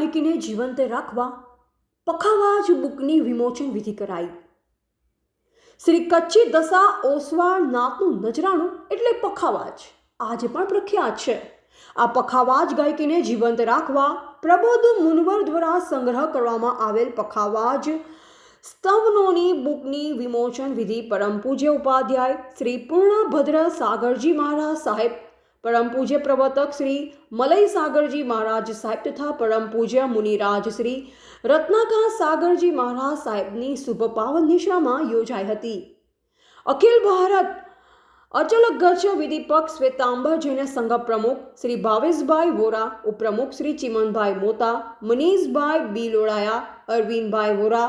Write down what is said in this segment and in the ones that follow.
ગાયકીને જીવંત રાખવા પખાવાજ બુકની વિમોચન વિધિ કરાઈ. શ્રી કચ્છી દશા ઓસવાળ નાતનું નજરાણું એટલે પખાવાજ આજે પણ પ્રખ્યાત છે. આ પખાવાજ ગાયકીને જીવંત રાખવા પ્રબોધ મુનવર દ્વારા સંગ્રહ કરવામાં આવેલ પખાવાજ સ્તવનોની બુકની વિમોચન વિધિ પરમ પૂજ્ય ઉપાધ્યાય શ્રી પૂર્ણભદ્ર સાગરજી મહારાજ સાહેબ પરમ પૂજ્ય પ્રવર્તક શ્રી મલય સાગરજી મહારાજ સાહેબ તથા પરમ પૂજ્ય મુનિરાજ શ્રી રત્નાકા સાગરજી મહારાજ સાહેબની શુભ પાવન નિશામાં યોજાઈ હતી. અખિલ ભારત અચલ ગચ્છ વિધિપક શ્વેતાંબર જૈન સંઘ પ્રમુખ શ્રી ભાવેશભાઈ વોરા, ઉપપ્રમુખ શ્રી ચિમનભાઈ મોતા, મનીષભાઈ બી લોડાયા, અરવિંદભાઈ વોરા,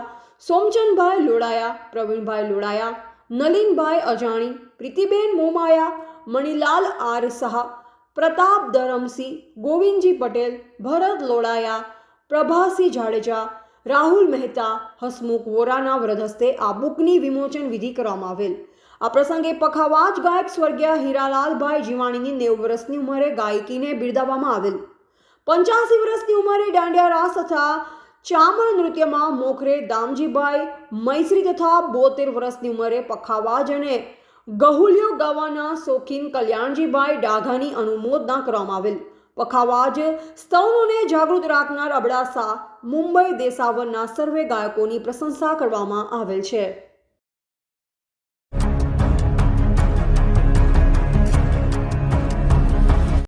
સોમચંદભાઈ લોડાયા, પ્રવીણભાઈ લોડાયા, નલિનભાઈ અજાણી, પ્રીતિબેન મોમાયા મણિલાલ આર સહા, પ્રતાપ ધરમસિંહ, ગોવિંદજી પટેલ, ભરત લોડાયા પ્રભાસિંહ જાડેજા, રાહુલ મહેતા, હસમુખ વોરાના વ્રધસ્તે આ બુકની વિમોચન વિધિ કરવામાં આવેલ. આ પ્રસંગે પખાવાજ ગાયક સ્વર્ગીય હીરાલાલભાઈ જીવાણીની નેવું વર્ષની ઉંમરે ગાયકીને બિરદાવવામાં આવેલ. પંચ્યાસી વર્ષની ઉંમરે દાંડિયા રાસ તથા ચામર નૃત્યમાં મોખરે દામજીભાઈ મૈસરી તથા બોતેર વર્ષની ઉંમરે પખાવાજ અને ગહુલિયો ગાવાના શોખીન કલ્યાણજીભાઈ ડાઘાની અનુમોદના કરવામાં આવેલ. પખાવાજ સ્તવનોને જાગૃત રાખનાર અબડાસા મુંબઈ દેસાવરના સર્વે ગાયકોની પ્રશંસા કરવામાં આવેલ છે.